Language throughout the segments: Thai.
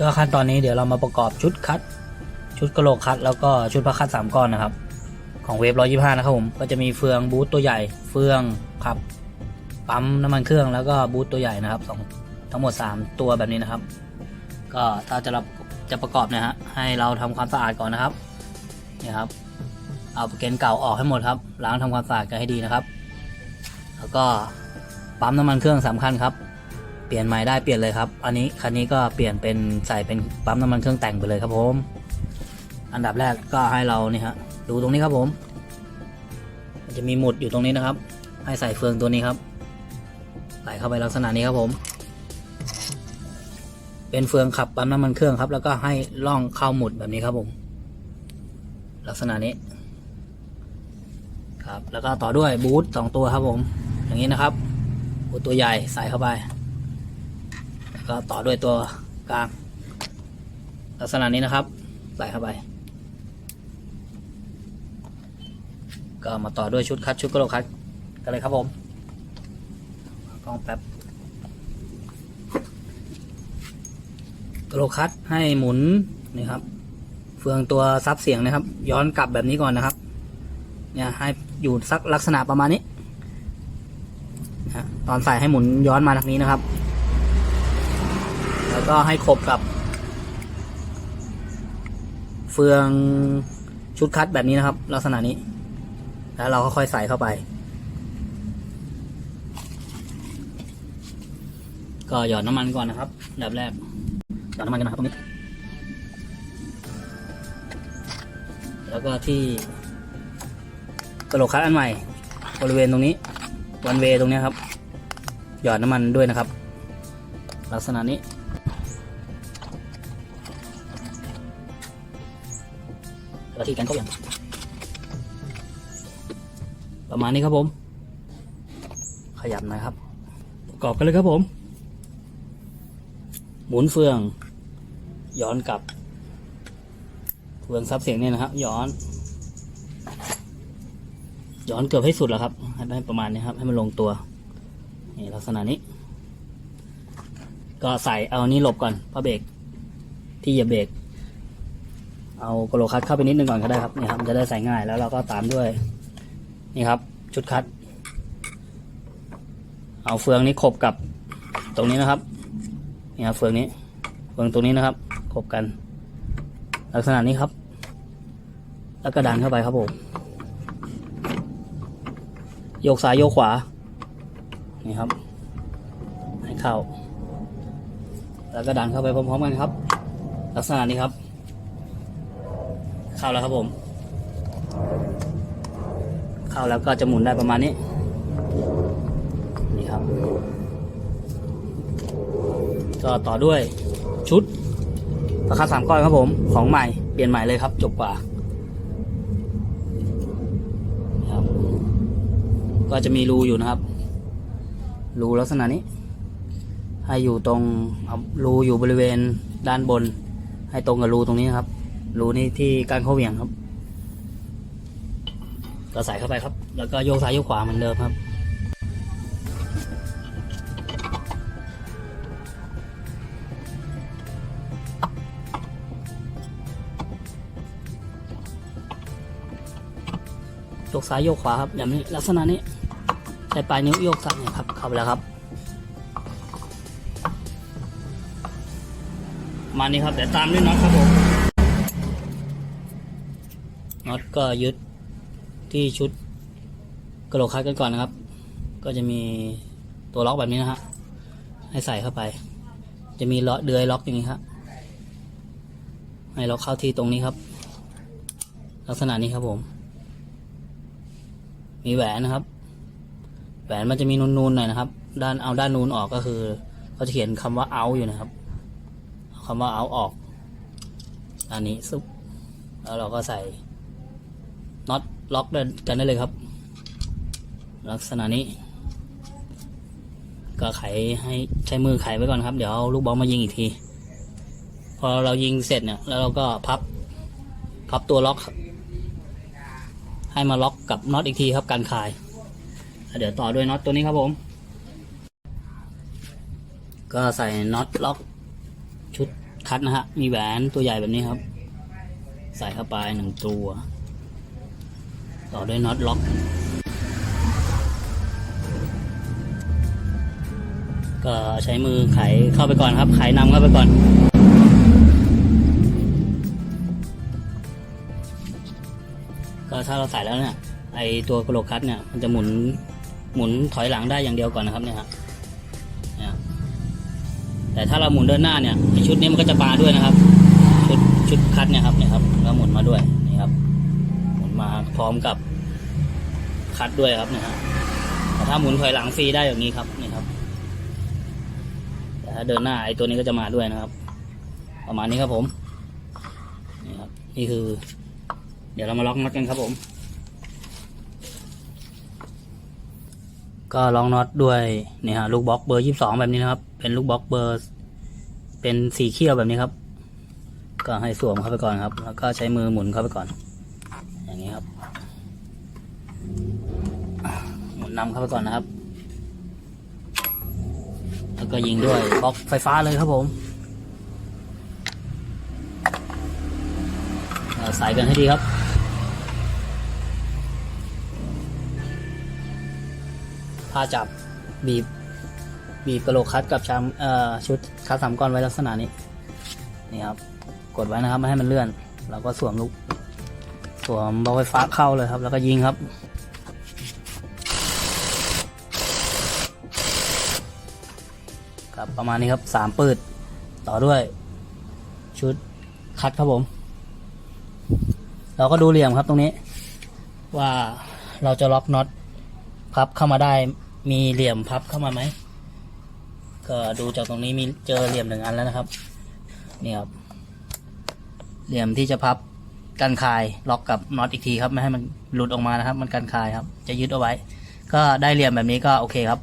ก็ขั้นตอนนี้เดี๋ยวเรามาประกอบชุดคัด ชุดกระโหลกคัด แล้วก็ชุดพระคัดสามก้อนนะครับ ของเวฟร้อยยี่ห้านะครับผมก็จะมีเฟืองบูทตัวใหญ่ เฟืองขับปั๊มน้ำมันเครื่องแล้วก็บูทตัวใหญ่นะครับสองทั้งหมด 3 ตัวแบบนี้นะครับ ก็ถ้าจะรับจะประกอบเนะฮะให้เราทำความสะอาดก่อนนะครับนี่ครับเอาเกนเก่าออกให้หมดครับล้างทำความสะอาดกันให้ดีนะครับ แล้วก็ปั๊มน้ำมันเครื่องสำคัญครับ เปลี่ยนใหม่ได้เปลี่ยนเลยครับ อันนี้คันนี้ก็เปลี่ยนเป็นใส่เป็นปั๊มน้ำมันเครื่องแต่งไปเลยครับผม อันดับแรกก็ให้เรานี่ฮะดูตรงนี้ครับผม มันจะมีหมุดอยู่ตรงนี้นะครับ ให้ใส่เฟืองตัวนี้ครับใส่เข้าไปลักษณะนี้ครับผม เป็นเฟืองขับปั๊มน้ำมันเครื่องครับ แล้วก็ให้ล่องเข้าหมุดแบบนี้ครับผม ลักษณะนี้ ครับ แล้วก็ต่อด้วยบูทสองตัวครับผม อย่างนี้นะครับบูทตัวใหญ่ใส่เข้าไป ก็ต่อด้วยตัวกลาง ลักษณะนี้นะครับ ใส่เข้าไป ก็มาต่อด้วยชุดคัดชุดกระโหลกคัดกันเลยครับผมกล้องแป๊บกระโหลกคัดให้หมุนนี่ครับ เฟืองตัวซับเสียงนะครับ ย้อนกลับแบบนี้ก่อนนะครับ เนี่ยให้อยู่สักลักษณะประมาณนี้ตอนใส่ให้หมุนย้อนมาทางนี้นะครับ แล้วก็ให้ขบกับ เฟืองชุดคัดแบบนี้นะครับ ลักษณะนี้ แล้วเราก็ค่อยใส่เข้าไป ก็หยอดน้ำมันก่อนนะครับดับแรกหยอดน้ำมันกันนะครับตรงนี้ แล้วก็ที่กระโหลกคัดอันใหม่ บริเวณตรงนี้ วันเวตรงนี้ครับ หยอดน้ำมันด้วยนะครับ ลักษณะนี้ วที่กันก็อย่างประมาณนี้ครับผม ขยับหน่อยครับประกอบกันเลยครับผม หมุนเฟือง ย้อนกลับ เฟืองซับเสียงเนี่ยนะครับ ย้อน ย้อนเกือบให้สุดแล้วครับให้ได้ประมาณนี้ครับ ให้มันลงตัวนี่ลักษณะนี้ ก็ใส่เอานี้หลบก่อนเพราะเบรกที่เหยียบเบรก เอากรโลคัดเข้าไปนิดนึงก่อนก็ได้ครับนี่ครับจะได้ใส่ง่ายแล้วเราก็ตามด้วย นี่ครับ ชุดคัด เอาเฟืองนี้ขบกับตรงนี้นะครับนี่ครับเฟืองนี้ เฟืองตรงนี้นะครับ ขบกัน ลักษณะนี้ครับ แล้วก็ดันเข้าไปครับผมโยกซ้ายโยกขวา นี่ครับ ให้เข้า แล้วก็ดันเข้าไปพร้อมๆกันครับ ลักษณะนี้ครับ เข้าแล้วครับผม เข้าแล้วก็จะหมุนได้ประมาณนี้ นี่ครับ ก็ต่อด้วยชุดราคาสามก้อนครับผม ของใหม่ เปลี่ยนใหม่เลยครับ จบกว่าครับก็จะมีรูอยู่นะครับ รูลักษณะนี้ ให้อยู่ตรงรูอยู่บริเวณด้านบน ให้ตรงกับรูตรงนี้ครับ รูนี้ที่การเข้าเหวี่ยงครับ ก็ใส่เข้าไปครับ แล้วก็โยกซ้ายโยกขวาเหมือนเดิมครับโยกซ้ายโยกขวาครับอย่างนี้ลักษณะนี้ใช้ปลายนิ้วโยกซ้ายเนี่ยครับเข้าไปแล้วครับมานี้ครับเดี๋ยวตามด้วยน็อตครับผม น็อตก็ยึดที่ชุดกระโหลกคัดกันก่อนนะครับ ก็จะมีตัวล็อกแบบนี้นะฮะให้ใส่เข้าไป จะมีล็อกเดือยล็อกอย่างนี้ครับให้ล็อกเข้าที่ตรงนี้ครับ ลักษณะนี้ครับผม มีแหวนนะครับ แหวนมันจะมีนูนๆหน่อยนะครับ ด้านเอาด้านนูนออกก็คือเขาจะเขียนคำว่าเอาอยู่นะครับเอาคำว่าเอาออกอันนี้ซุปแล้วเราก็ใส่ ล็อกกันได้เลยครับ ลักษณะนี้ ก็ไขให้ใช้มือไขไว้ก่อนครับ เดี๋ยวเอาลูกบอลมายิงอีกที พอเรายิงเสร็จเนี่ย แล้วเราก็พับ พับตัวล็อก ให้มาล็อกกับน็อตอีกทีครับการคลายเดี๋ยวต่อด้วยน็อตตัวนี้ครับผม ก็ใส่น็อตล็อกชุดคัดนะฮะ มีแหวนตัวใหญ่แบบนี้ครับ ใส่เข้าไปหนึ่งตัว ต่อด้วยน็อตล็อก ก็ใช้มือไขเข้าไปก่อนครับ ไขนำเข้าไปก่อนก็ถ้าเราใส่แล้วเนี่ยไอตัวกระโหลกคัดเนี่ยมันจะหมุนหมุนถอยหลังได้อย่างเดียวก่อนนะครับเนี่ยครับเนี่ยแต่ถ้าเราหมุนเดินหน้าเนี่ยชุดนี้มันก็จะปาด้วยนะครับ ชุดชุดคัดเนี่ยครับเนี่ยครับแล้วหมุนมาด้วยนี่ครับหมุนมาพร้อมกับ คัดด้วยครับเนี่ยฮะแต่ถ้าหมุนถอยหลังฟรีได้อย่างนี้ครับนี่ครับแต่ถ้าเดินหน้าไอ้ตัวนี้ก็จะมาด้วยนะครับ ประมาณนี้ครับผมนี่ครับนี่คือ เดี๋ยวเรามาล็อกน็อตกันครับผม ก็ล็อกน็อตด้วยเนี่ยฮะลูกบล็อกเบอร์ยี่สิบสองแบบนี้นะครับ เป็นลูกบล็อกเบอร์ เป็นสีเขียวแบบนี้ครับ ก็ให้สวมเข้าไปก่อนครับ แล้วก็ใช้มือหมุนเข้าไปก่อน อย่างนี้ครับ นำเข้าไปก่อนนะครับ แล้วก็ยิงด้วยบล็อกไฟฟ้าเลยครับผมใส่กันให้ดีครับผ้าจับบีบ บีบกระโหลกคัดกับชามเอ่อชุดคัดสามก้อนไว้ลักษณะนี้ นี่ครับ กดไว้นะครับไม่ให้มันเลื่อน แล้วก็สวมลูกสวมบอลไฟฟ้าเข้าเลยครับ แล้วก็ยิงครับ ประมาณนี้ครับสามปืดต่อด้วย ชุดคัดครับผม เราก็ดูเหลี่ยมครับตรงนี้ ว่าเราจะล็อกน็อตพับเข้ามาได้มีเหลี่ยมพับเข้ามาไหมก็ดูจากตรงนี้มีเจอเหลี่ยมหนึ่งอันแล้วนะครับนี่ครับเหลี่ยมที่จะพับกันคายล็อกกับน็อตอีกทีครับไม่ให้มันหลุดออกมานะครับ มันกันคายครับ จะยึดเอาไว้ ก็ได้เหลี่ยมแบบนี้ก็โอเคครับ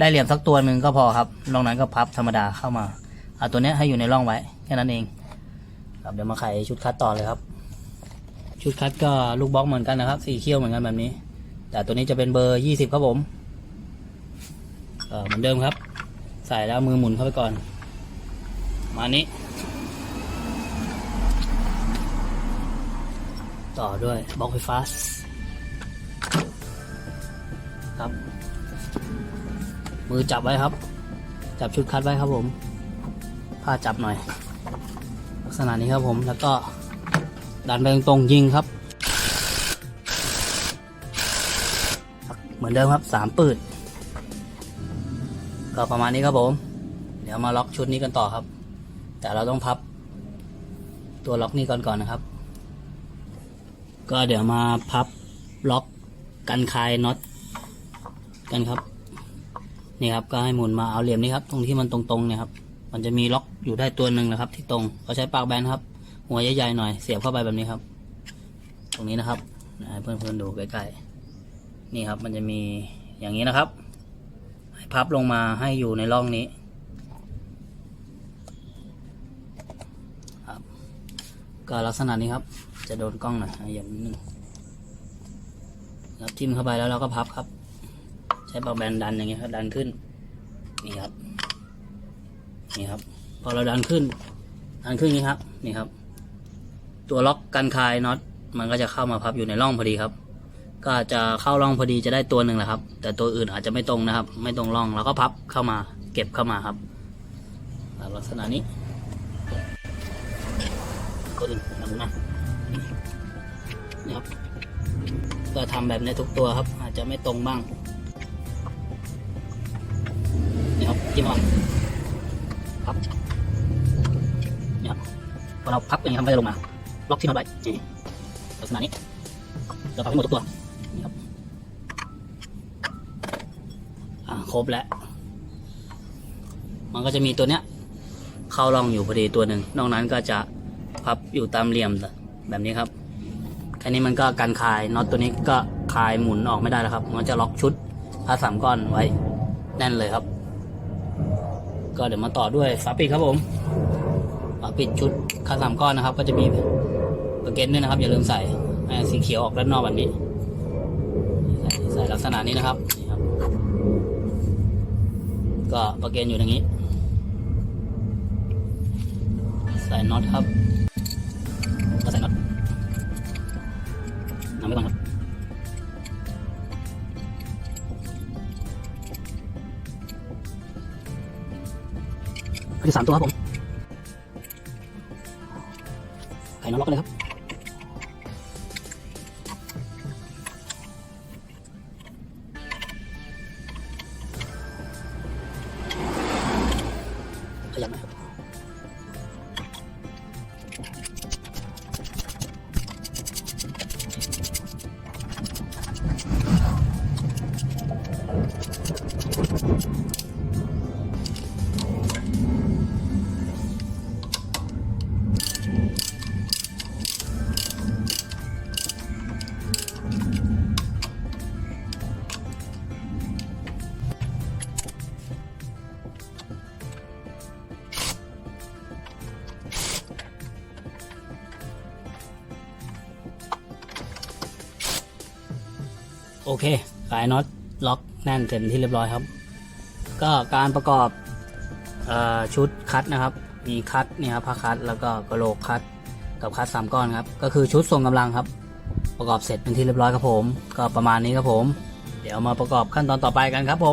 ได้เหลี่ยมสักตัวหนึ่งก็พอครับนอกนั้นก็พับธรรมดาเข้ามาเอาตัวนี้ให้อยู่ในร่องไว้แค่นั้นเองครับเดี๋ยวมาไขชุดคัดต่อเลยครับ ชุดคัดก็ลูกบล็อกเหมือนกันนะครับสีเขี้ยวเหมือนกันแบบนี้ แต่ตัวนี้จะเป็นเบอร์ยี่สิบครับผมเออเหมือนเดิมครับ ใส่แล้วมือหมุนเข้าไปก่อน มานี้ ต่อด้วยบล็อกไฟฟ้าครับ มือจับไว้ครับ จับชุดคัดไว้ครับผมผ้าจับหน่อย ลักษณะนี้ครับผมแล้วก็ดันไปตรงยิงครับ เหมือนเดิมครับสามปืดก็ประมาณนี้ครับผม เดี๋ยวมาล็อกชุดนี้กันต่อครับ แต่เราต้องพับ ตัวล็อกนี้ก่อนก่อนนะครับ ก็เดี๋ยวมาพับล็อกกันคายน็อตกันครับ นี่ครับก็ให้หมุนมาเอาเหลี่ยมนี้ครับตรงที่มันตรงๆเนี่ยครับมันจะมีล็อกอยู่ได้ตัวหนึ่งนะครับ ที่ตรงเขาใช้ปากแบนครับ หัวใหญ่ๆหน่อยเสียบเข้าไปแบบนี้ครับ ตรงนี้นะครับให้เพื่อนๆดูใกล้ๆนี่ครับ มันจะมีอย่างนี้นะครับให้พับลงมาให้อยู่ในร่องนี้ครับก็ลักษณะนี้ครับ จะโดนกล้องหน่อยอย่างนิดนึงครับทิ่มเข้าไปแล้วเราก็พับครับ ใช้ปากแบนดันอย่างเงี้ยครับดันขึ้นนี่ครับนี่ครับ พอเราดันขึ้น ดันขึ้นนี้ครับ นี่ครับ ตัวล็อกกันคายน็อตมันก็จะเข้ามาพับอยู่ในร่องพอดีครับ ก็จะเข้าร่องพอดีจะได้ตัวหนึ่งแหละครับ แต่ตัวอื่นอาจจะไม่ตรงนะครับ ไม่ตรงร่องเราก็พับเข้ามา เก็บเข้ามาครับลักษณะนี้ก็ดึงหนังมานี่ครับก็ทำแบบนี้ทุกตัวครับ อาจจะไม่ตรงบ้าง นี่ครับจิ้มออกพับนี่ครับพอเราพับอย่างนี้มันก็จะลงมา ล็อกที่น็อตไว้นี่ลักษณะนี้เราพับให้หมดทุกตัวนี่ครับอ่าครบแล้ว มันก็จะมีตัวเนี้ย เข้าร่องอยู่พอดีตัวหนึ่งนอกนั้นก็จะพับอยู่ตามเหลี่ยมแบบนี้ครับแค่นี้มันก็การคลายน็อตตัวนี้ก็คลายหมุนออกไม่ได้แล้วครับ มันจะล็อกชุดผ้าสามก้อนไว้แน่นเลยครับ ก็เดี๋ยวมาต่อด้วยฝาปิดครับผมฝาปิดชุดผ้าสามก้อนนะครับ ก็จะมีปากเก็นด้วยนะครับ อย่าลืมใส่สีเขียวออกด้านนอกแบบนี้ ใส่ใส่ลักษณะนี้นะครับนี่ครับก็ปากเก็นอยู่อย่างนี้ ใส่น็อตครับ ก็คือสามตัวครับผม โอเคขายน็อตล็อกแน่นเสร็จที่เรียบร้อยครับ ก็การประกอบออชุดคัดนะครับ มีคัดเนี่ยครับผ้าคัดแล้วก็กระโหลกคัดกับคัดสามก้อนครับ ก็คือชุดทรงกำลังครับ ประกอบเสร็จเป็นที่เรียบร้อยครับผม ก็ประมาณนี้ครับผม เดี๋ยวมาประกอบขั้นตอนต่อไปกันครับผม